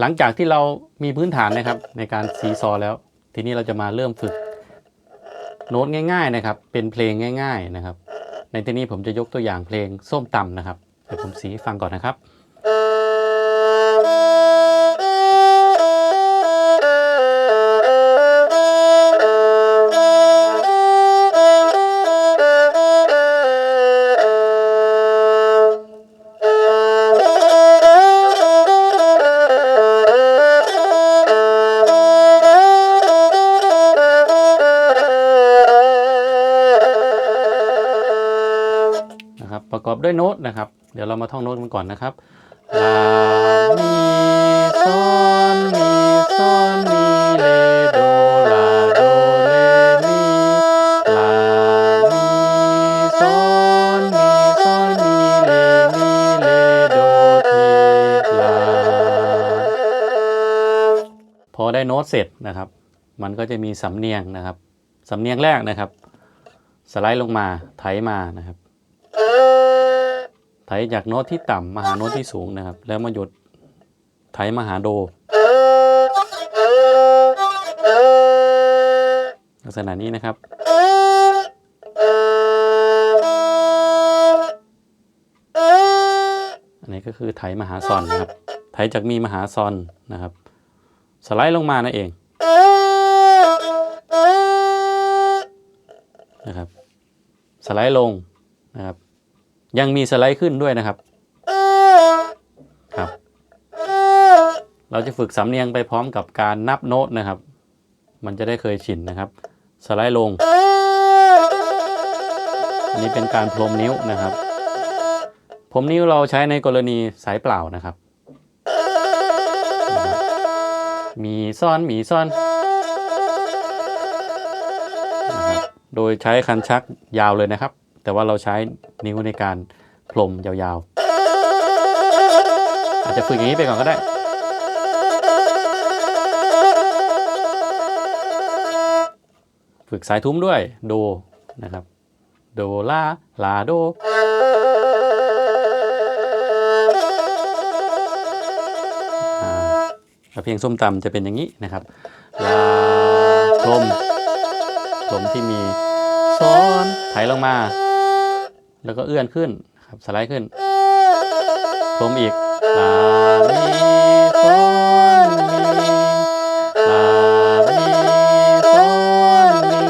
หลังจากที่เรามีพื้นฐานนะครับ ในการซีซอแล้ว ทีนี้เราจะมาเริ่มฝึกโน้ตง่าย ๆนะครับ เป็นเพลงง่าย ๆนะครับ ในที่นี้ผมจะยกตัวอย่างเพลงส้มตำนะครับเดี๋ยวผมสีฟังก่อนนะครับ อบด้วยโน้ตนะครับ เดี๋ยวเรามาท่องโน้ตกันก่อนนะครับลามีซอนมีซอนมีเลโดลาโดเลมีลามีซอนมีซอนมีเลมีเลโดทีลาพอได้โน้ตเสร็จนะครับ มันก็จะมีสำเนียงนะครับสำเนียงแรกนะครับ สไลด์ลงมาไถมานะครับ ไถจากโน้ตที่ต่ำมาหาโน้ตที่สูงนะครับ แล้วมาหยุดไถมาหาโด ลักษณะนี้นะครับ อันนี้ก็คือไถมหาซอนนะครับ ไถจากมีมหาซอนนะครับ สไลด์ลงมานั่นเองนะครับ สไลด์ลงนะครับ ยังมีสไลด์ขึ้นด้วยนะครับครับ เราจะฝึกสำเนียงไปพร้อมกับการนับโน้ตนะครับ มันจะได้เคยชินนะครับ สไลด์ลง อันนี้เป็นการพรมนิ้วนะครับพรมนิ้วเราใช้ในกรณีสายเปล่านะครับ มีซ่อนมีซ่อนนะครับโดยใช้คันชักยาวเลยนะครับ แต่ว่าเราใช้นิ้วในการพรมยาวๆ อาจจะฝึกอย่างนี้ไปก่อนก็ได้ ฝึกสายทุ้มด้วยโดนะครับ โดลาลาโดอ่าเพลงส้มตำจะเป็นอย่างนี้นะครับ ลาพรมพรมที่มีซ้อนไถลงมา แล้วก็เอื้อนขึ้นครับสไลด์ขึ้นพรมอีกลามีซ้นมีลามีซ้นมี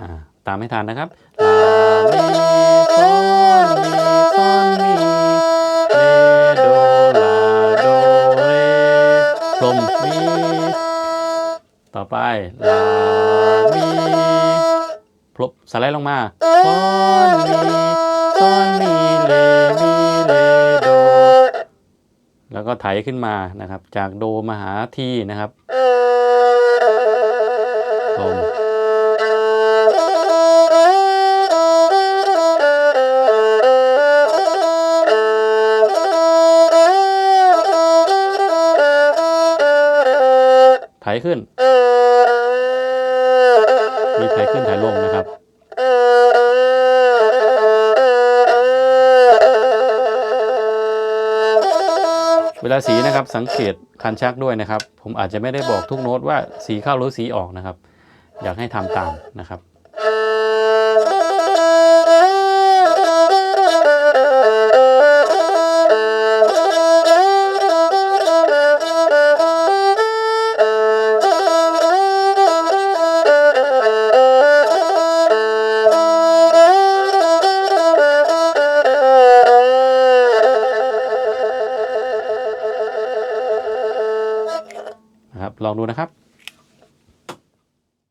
อ่าตามไม่ทันนะครับลามีซ้นมีซ้นมีเลโดลาโดเรพรมมีต่อไปลา พลบสไลด์ลงมาซอนมีซอนมีเลมีเลโด แล้วก็ไถขึ้นมานะครับ จากโดมาหาทีนะครับลงไถขึ้น มีไถขึ้นไถลงนะครับ เวลาสีนะครับสังเกตคันชักด้วยนะครับ ผมอาจจะไม่ได้บอกทุกโน้ตว่าสีเข้าหรือสีออกนะครับ อยากให้ทำตามนะครับ ลองดูนะครับ